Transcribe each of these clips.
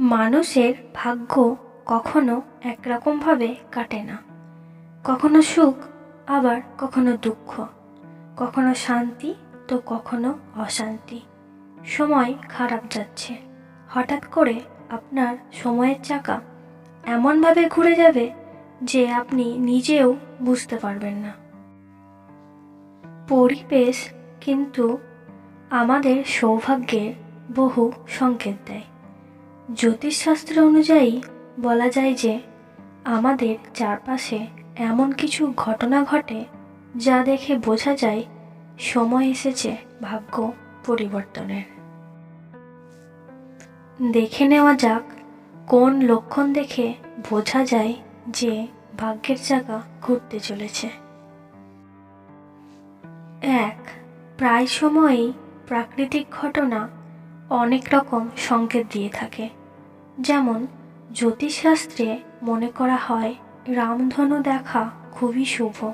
মানুষের ভাগ্য কখনো একরকমভাবে কাটে না। কখনো সুখ, আবার কখনো দুঃখ। কখনো শান্তি, তো কখনো অশান্তি। সময় খারাপ যাচ্ছে। হঠাৎ করে আপনার সময়ের চাকা এমনভাবে ঘুরে যাবে যে আপনি নিজেও বুঝতে পারবেন না। পরিবেশ কিন্তু আমাদের সৌভাগ্যের বহু সংকেত দেয়। জ্যোতিষশাস্ত্র অনুযায়ী বলা যায় যে আমাদের চারপাশে এমন কিছু ঘটনা ঘটে যা দেখে বোঝা যায় সময় এসেছে ভাগ্য পরিবর্তনের। দেখে নেওয়া যাক কোন লক্ষণ দেখে বোঝা যায় যে ভাগ্যের চাকা ঘুরতে চলেছে। এক, প্রায় সময়ই প্রাকৃতিক ঘটনা অনেক রকম সংকেত দিয়ে থাকে। যেমন জ্যোতিষশাস্ত্রে মনে করা হয়, রামধনু দেখা খুবই শুভ।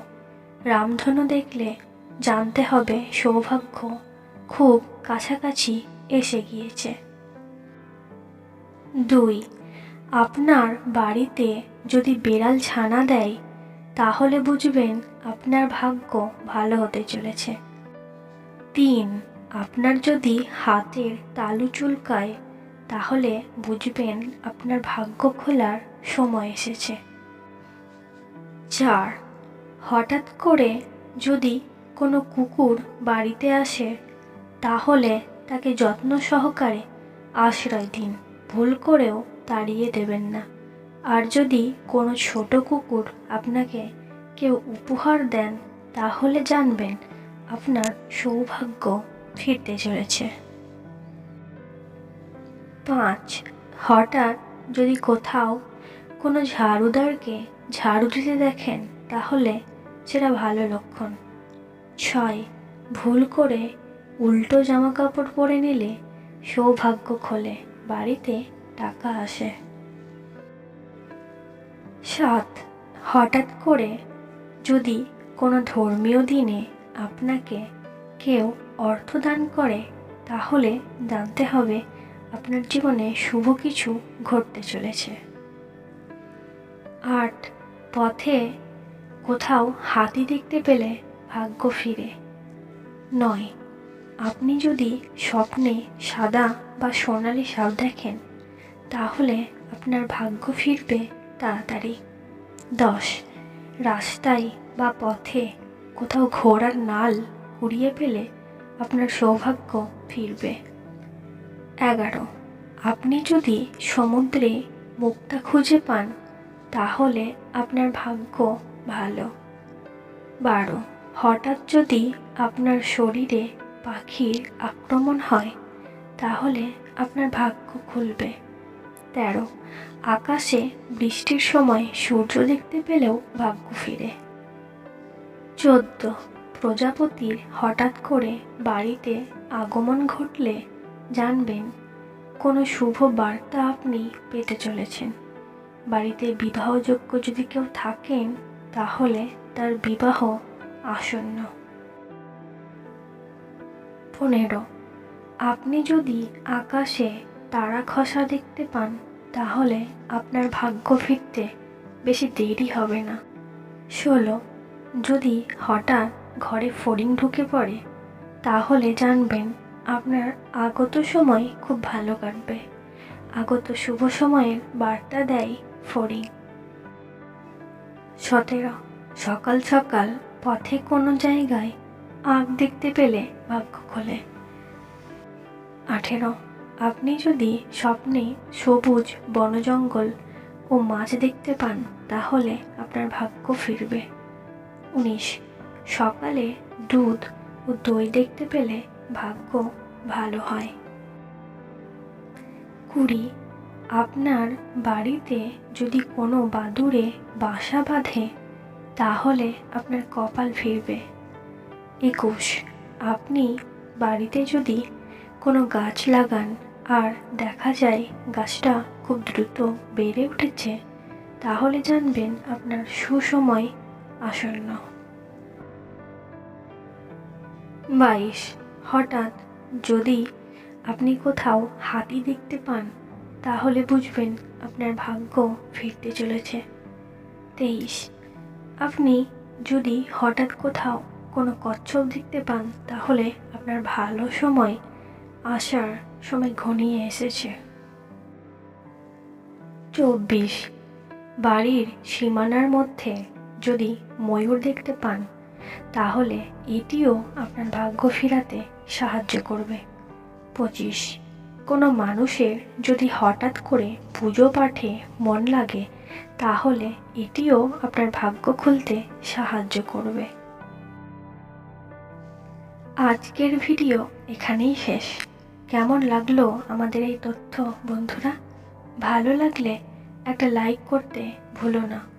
রামধনু দেখলে জানতে হবে সৌভাগ্য খুব কাছাকাছি এসে গিয়েছে। দুই, আপনার বাড়িতে যদি বেড়াল ছানা দেয়, তাহলে বুঝবেন আপনার ভাগ্য ভালো হতে চলেছে। তিন, আপনার যদি হাতের তালু চুলকায় তাহলে বুঝবেন আপনার ভাগ্য খোলার সময় এসেছে। চার, হঠাৎ করে যদি কোনো কুকুর বাড়িতে আসে, তাহলে তাকে যত্ন সহকারে আশ্রয় দিন, ভুল করেও তাড়িয়ে দেবেন না। আর যদি কোনো ছোট কুকুর আপনাকে কেউ উপহার দেন, তাহলে জানবেন আপনার সৌভাগ্য ফিরতে চলেছে। পাঁচ। হঠাৎ যদি কোথাও কোনো ঝাড়ুদারকে ঝাড়ু দিতে দেখেন, তাহলে সেটা ভালো লক্ষণ। ছয়। ভুল করে উল্টো জামা কাপড় পরে নিলে সৌভাগ্য খোলে, বাড়িতে টাকা আসে। সাত। হঠাৎ করে যদি কোনো ধর্মীয় দিনে আপনাকে কেউ অর্থ দান করে, তাহলে জানতে হবে আপনার জীবনে শুভ কিছু ঘটতে চলেছে। আট পথে কোথাও হাতি দেখতে পেলে ভাগ্য ফিরে। নয়, আপনি যদি স্বপ্নে সাদা বা সোনালি সাপ দেখেন, তাহলে আপনার ভাগ্য ফিরবে তাড়াতাড়ি। দশ, রাস্তায় বা পথে কোথাও ঘোড়ার নাল কুড়িয়ে পেলে আপনার সৌভাগ্য ফিরবে। এগারো। আপনি যদি সমুদ্রে মুক্তা খুঁজে পান, তাহলে আপনার ভাগ্য ভালো। বারো। হঠাৎ যদি আপনার শরীরে পাখির আক্রমণ হয়, তাহলে আপনার ভাগ্য খুলবে। তেরো। আকাশে বৃষ্টির সময় সূর্য দেখতে পেলেও ভাগ্য ফিরে। চোদ্দ। প্রজাপতির হঠাৎ করে বাড়িতে আগমন ঘটলে জানবেন, কোনো শুভ বার্তা আপনি পেতে চলেছেন। বাড়িতে বিবাহযোগ্য যদি কেউ থাকেন, তাহলে তার বিবাহ আসন্ন। পনেরো, আপনি যদি আকাশে তারা খসা দেখতে পান, তাহলে আপনার ভাগ্য ফিরতে বেশি দেরি হবে না। ষোলো, যদি হঠাৎ ঘরে ফড়িং ঢুকে পড়ে, তাহলে জানবেন আপনার আগত সময় খুব ভালো কাটবে। আগত শুভ সময়ের বার্তা দেয় ফড়িং। সতেরো, সকাল সকাল পথে কোনো জায়গায় আগ দেখতে পেলে ভাগ্য খোলে। আঠেরো, আপনি যদি স্বপ্নে সবুজ বনজঙ্গল ও মাছ দেখতে পান, তাহলে আপনার ভাগ্য ফিরবে। উনিশ, সকালে দুধ ও দই দেখতে পেলে ভাগ্য ভালো হয়। কুড়ি, আপনার বাড়িতে যদি কোনো বাদুড়ে বাসা বাঁধে, তাহলে আপনার কপাল ফিরবে। একুশ, আপনি বাড়িতে যদি কোনো গাছ লাগান আর দেখা যায় গাছটা খুব দ্রুত বেড়ে উঠেছে, তাহলে জানবেন আপনার সুসময় আসন্ন। বাইশ হঠাৎ যদি আপনি কোথাও হাতি দেখতে পান, তাহলে বুঝবেন আপনার ভাগ্য ফিরতে চলেছে। তেইশ, আপনি যদি হঠাৎ কোথাও কোনো কচ্ছপ দেখতে পান, তাহলে আপনার ভালো সময় আসার সময় ঘনিয়ে এসেছে। চব্বিশ, বাড়ির সীমানার মধ্যে যদি ময়ূর দেখতে পান তাহলে এটিও আপনার ভাগ্য ফেরাতে সাহায্য করবে। পঁচিশ। কোনো মানুষের যদি হঠাৎ করে পুজো পাঠে মন লাগে, তাহলে এটিও আপনার ভাগ্য খুলতে সাহায্য করবে। আজকের ভিডিও এখানেই শেষ। কেমন লাগল আমাদের এই তথ্য বন্ধুরা? ভালো লাগলে একটা লাইক করতে ভুলো না।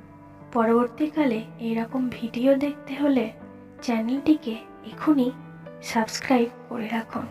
পরবর্তীকালে এরকম ভিডিও দেখতে হলে চ্যানেলটিকে এখনই সাবস্ক্রাইব করে রাখুন।